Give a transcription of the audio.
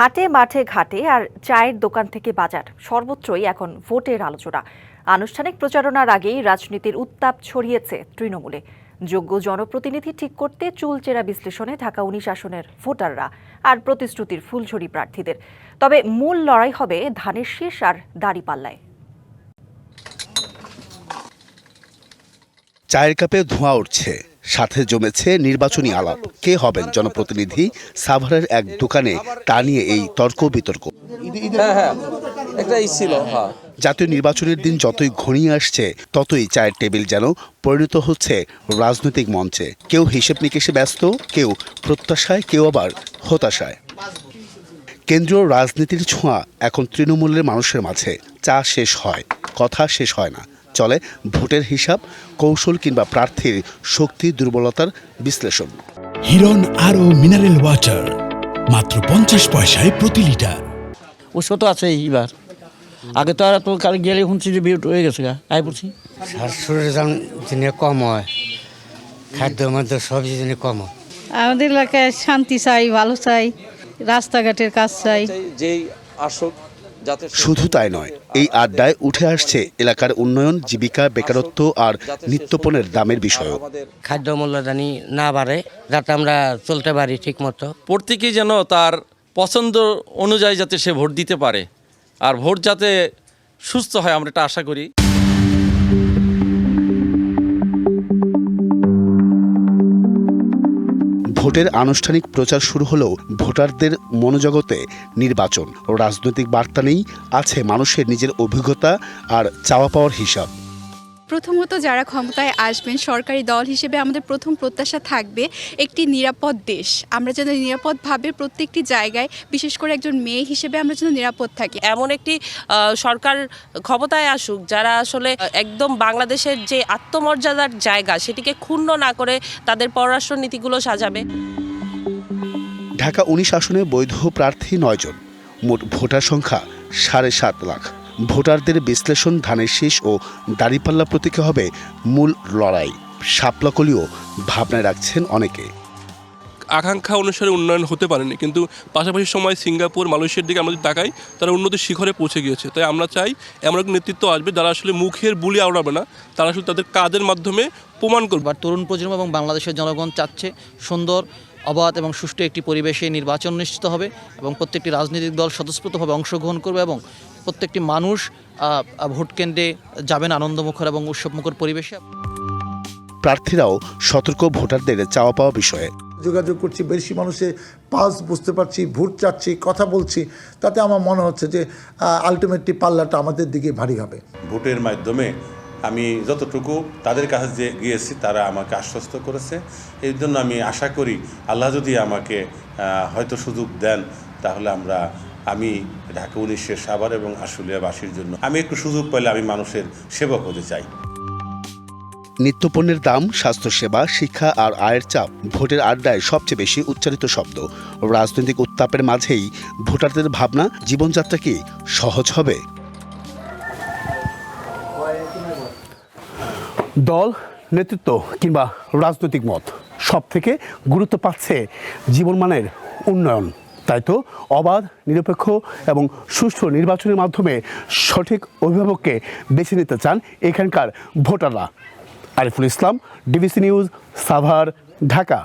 হাটে, মাঠে, ঘাটে আর চায়ের দোকান থেকে বাজার, সর্বত্রই এখন ভোটের আলোচনা। আনুষ্ঠানিক প্রচারণার আগেই রাজনীতির উত্তাপ ছড়িয়েছে তৃণমূলে। যোগ্য জনপ্রতিনিধি ঠিক করতে চুলচেরা বিশ্লেষণে ঢাকা উনিশ আসনের ভোটাররা আর প্রতিশ্রুতির ফুলঝুরি প্রার্থীদের। তবে মূল লড়াই হবে ধানের শীষ আর দাড়িপাল্লায়। চায়ের কাপে ধোঁয়া উঠছে। সাথে জমেছে নির্বাচনী আলাপ। কে হবেন জনপ্রতিনিধি? সাভারের এক দোকানে তা নিয়ে এই তর্ক বিতর্ক। হ্যাঁ হ্যাঁ। হ্যাঁ। জাতীয় নির্বাচনের দিন যতই ঘনিয়ে আসছে ততই চায়ের টেবিল যেন পরিণত হচ্ছে রাজনৈতিক মঞ্চে। কেউ হিসেব নিকেশে ব্যস্ত কেউ প্রত্যাশায় কেউ আবার হতাশায়। কেন্দ্রীয় রাজনীতির ছোঁয়া এখন তৃণমূলের মানুষের মাঝে। চা শেষ হয় কথা শেষ হয় না। চলে ভোটের হিসাব কৌশল কিংবা প্রার্থীর শক্তি দুর্বলতার বিশ্লেষণ। হিরন আরও মিনারেল ওয়াটার মাত্র পঞ্চাশ পয়সায় প্রতি লিটার ওষুধ তো আছে এইবার। আগে তো আর তো কাল গেলে শুনছি যে বিউট হয়ে গেছে গা। আই পড়ছি শাশুড়ির দাম দিনে কম হয় খাদ্য মধ্যে সবজি দিনে কম হয়। আমাদের এলাকায় শান্তি চাই ভালো চাই রাস্তাঘাটের কাজ চাই। যেই আসুক শুধু তাই নয় এই আড্ডায় উঠে আসছে এলাকার উন্নয়ন জীবিকা বেকারত্ব আর নিত্যপণের দামের বিষয় খাদ্য খাদ্য মূল্যদানি না বাড়ে যাতে আমরা চলতে পারি ঠিক মতো প্রত্যেকেই যেন তার পছন্দ অনুযায়ী যাতে সে ভোট দিতে পারে আর ভোট যাতে সুস্থ হয় আমরা এটা আশা করি। ভোটের আনুষ্ঠানিক প্রচার শুরু হলেও ভোটারদের মনোজগতে নির্বাচন। রাজনৈতিক বার্তা নেই, আছে মানুষের নিজের অভিজ্ঞতা আর চাওয়া পাওয়ার হিসাব। প্রথমত যারা ক্ষমতায় আসবেন সরকারি দল হিসেবে আমাদের প্রথম প্রত্যাশা থাকবে একটি নিরাপদ দেশ। আমরা যেন নিরাপদভাবে প্রত্যেকটি জায়গায় বিশেষ করে একজন মেয়ে হিসেবে আমরা যেন নিরাপদ থাকি। এমন একটি সরকার ক্ষমতায় আসুক যারা আসলে একদম বাংলাদেশের যে আত্মমর্যাদার জায়গা সেটিকে ক্ষুণ্ণ না করে তাদের পররাষ্ট্র নীতিগুলো সাজাবে। ঢাকা উনিশ আসনে বৈধ প্রার্থী নয়জন। মোট ভোটার সংখ্যা সাড়ে সাত লাখ। ভোটারদের বিশ্লেষণ ধানের শীষ ও দাড়িপাল্লা প্রতীকে হবে মূল লড়াই। শাপলাকলিও ভাবনায় রাখছেন অনেকে। আকাঙ্ক্ষা অনুসারে উন্নয়ন হতে পারেনি কিন্তু পাশাপাশি সময় সিঙ্গাপুর মালয়েশিয়ার দিকে আমরা যদি তাকাই তারা উন্নতির শিখরে পৌঁছে গিয়েছে। তাই আমরা চাই এমন এক নেতৃত্ব আসবে যারা আসলে মুখের বুলি আওড়াবে না তারা আসলে তাদের কাজের মাধ্যমে প্রমাণ করবে। বা তরুণ প্রজন্ম এবং বাংলাদেশের জনগণ চাচ্ছে সুন্দর অবাধ এবং সুষ্ঠু একটি পরিবেশে নির্বাচন নিশ্চিত হবে এবং প্রত্যেকটি রাজনৈতিক দল স্বতঃস্ফূর্তভাবে অংশগ্রহণ করবে এবং প্রত্যেকটি মানুষ ভোট কেন্দ্রে যাবেন আনন্দমুখর এবং উৎসবমুখর পরিবেশে। প্রার্থীরাও সতর্ক ভোটারদের চাওয়া পাওয়া বিষয়ে। যোগাযোগ করছি বেশি মানুষের পাস বুঝতে পারছি ভোট চাচ্ছি কথা বলছি তাতে আমার মনে হচ্ছে যে আলটিমেটলি পাল্লাটা আমাদের দিকে ভারী হবে। ভোটের মাধ্যমে আমি যতটুকু তাদের কাছে যে গিয়েছি তারা আমাকে আশ্বস্ত করেছে। এই জন্য আমি আশা করি আল্লাহ যদি আমাকে হয়তো সুযোগ দেন তাহলে আমরা আমি ঢাকা উনিশের সাভার এবং আশুলিয়াবাসীর জন্য আমি একটু সুযোগ পেলে আমি মানুষের সেবক হতে চাই। নিত্যপণ্যের দাম স্বাস্থ্যসেবা শিক্ষা আর আয়ের চাপ ভোটের আড্ডায় সবচেয়ে বেশি উচ্চারিত শব্দ। রাজনৈতিক উত্তাপের মাঝেই ভোটারদের ভাবনা জীবনযাত্রা কি সহজ হবে। দল নেতৃত্ব কিংবা রাজনৈতিক মত সব থেকে গুরুত্ব পাচ্ছে জীবনমানের উন্নয়ন। তাই তো? অবাধ, নিরপেক্ষ এবং সুষ্ঠু নির্বাচনের মাধ্যমে সঠিক অভিভাবককে বেছে নিতে চান এখানকার ভোটাররা। Ariful Islam, DBC news, Savar, Dhaka.